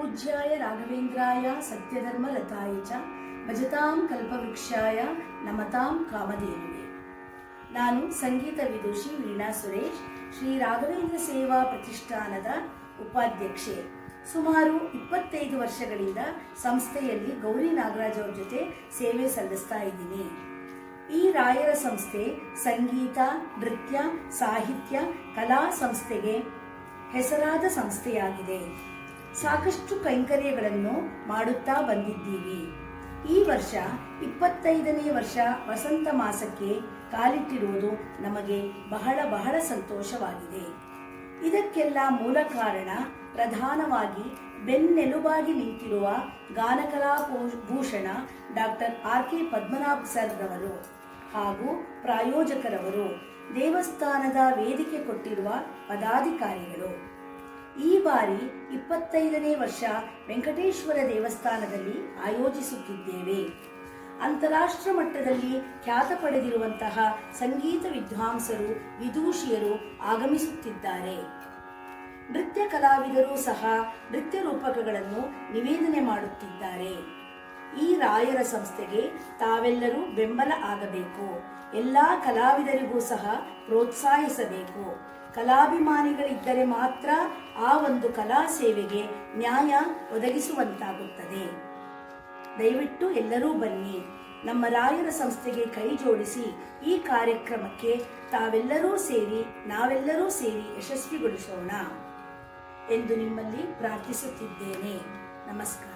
ಪೂಜ್ಯಾಯ ರಾಘವೇಂದ್ರಾಯ ಸತ್ಯಧರ್ಮರತಾಯ ಚ ಭಜತಾಂ ಕಲ್ಪವೃಕ್ಷಾಯ ನಮತಾಂ ಕಾಮಧೇನುವೆ ನಾನು ಸಂಗೀತ ವಿದುಷಿ ವೀಣಾ ಸುರೇಶ್, ಶ್ರೀ ರಾಘವೇಂದ್ರ ಸೇವಾ ಪ್ರತಿಷ್ಠಾನದ ಉಪಾಧ್ಯಕ್ಷೆ. ಸುಮಾರು ಇಪ್ಪತ್ತೈದು ವರ್ಷಗಳಿಂದ ಸಂಸ್ಥೆಯಲ್ಲಿ ಗೌರಿ ನಾಗರಾಜ್ ಅವರ ಜೊತೆ ಸೇವೆ ಸಲ್ಲಿಸ್ತಾ ಇದ್ದೀನಿ. ಈ ರಾಯರ ಸಂಸ್ಥೆ ಸಂಗೀತ, ನೃತ್ಯ, ಸಾಹಿತ್ಯ, ಕಲಾ ಸಂಸ್ಥೆಗೆ ಹೆಸರಾದ ಸಂಸ್ಥೆಯಾಗಿದೆ. ಸಾಕಷ್ಟು ಕೈಂಕರ್ಯಗಳನ್ನು ಮಾಡುತ್ತಾ ಬಂದಿದ್ದೀವಿ. ಈ ವರ್ಷ ಇಪ್ಪತ್ತೈದನೇ ವರ್ಷ ವಸಂತ ಮಾಸಕ್ಕೆ ಕಾಲಿಟ್ಟಿರುವುದು ನಮಗೆ ಬಹಳ ಬಹಳ ಸಂತೋಷವಾಗಿದೆ. ಇದಕ್ಕೆಲ್ಲ ಮೂಲ ಕಾರಣ ಪ್ರಧಾನವಾಗಿ ಬೆನ್ನೆಲುಬಾಗಿ ನಿಂತಿರುವ Ganakala Bhushana doctor R K Padmanabh sir ರವರು ಹಾಗೂ ಪ್ರಾಯೋಜಕರವರು ದೇವಸ್ಥಾನದ ವೇದಿಕೆ ಕೊಟ್ಟಿರುವ ಪದಾಧಿಕಾರಿಗಳು. ಬಾರಿ ಇಪ್ಪತ್ತೈದನೇ ವರ್ಷ ವೆಂಕಟೇಶ್ವರ ದೇವಸ್ಥಾನದಲ್ಲಿ ಆಯೋಜಿಸುತ್ತಿದ್ದೇವೆ. ಅಂತಾರಾಷ್ಟ್ರ ಮಟ್ಟದಲ್ಲಿ ಖ್ಯಾತ ಪಡೆದಿರುವಂತಹ ಸಂಗೀತ ವಿದ್ವಾಂಸರು, ವಿದೂಷಿಯರು ಆಗಮಿಸುತ್ತಿದ್ದಾರೆ. ನೃತ್ಯ ಕಲಾವಿದರು ಸಹ ನೃತ್ಯ ರೂಪಕಗಳನ್ನು ನಿವೇದನೆ ಮಾಡುತ್ತಿದ್ದಾರೆ. ಈ ರಾಯರ ಸಂಸ್ಥೆಗೆ ತಾವೆಲ್ಲರೂ ಬೆಂಬಲ ಆಗಬೇಕು. ಎಲ್ಲಾ ಕಲಾವಿದರಿಗೂ ಸಹ ಪ್ರೋತ್ಸಾಹಿಸಬೇಕು. ಕಲಾಭಿಮಾನಿಗಳಿದ್ದರೆ ಮಾತ್ರ ಆ ಒಂದು ಕಲಾ ಸೇವೆಗೆ ನ್ಯಾಯ ಒದಗಿಸುವಂತಾಗುತ್ತದೆ. ದಯವಿಟ್ಟು ಎಲ್ಲರೂ ಬನ್ನಿ. ನಮ್ಮ ರಾಯರ ಸಂಸ್ಥೆಗೆ ಕೈ ಜೋಡಿಸಿ ಈ ಕಾರ್ಯಕ್ರಮಕ್ಕೆ ತಾವೆಲ್ಲರೂ ಸೇರಿ, ನಾವೆಲ್ಲರೂ ಸೇರಿ ಯಶಸ್ವಿಗೊಳಿಸೋಣ ಎಂದು ನಿಮ್ಮಲ್ಲಿ ಪ್ರಾರ್ಥಿಸುತ್ತಿದ್ದೇನೆ. ನಮಸ್ಕಾರ.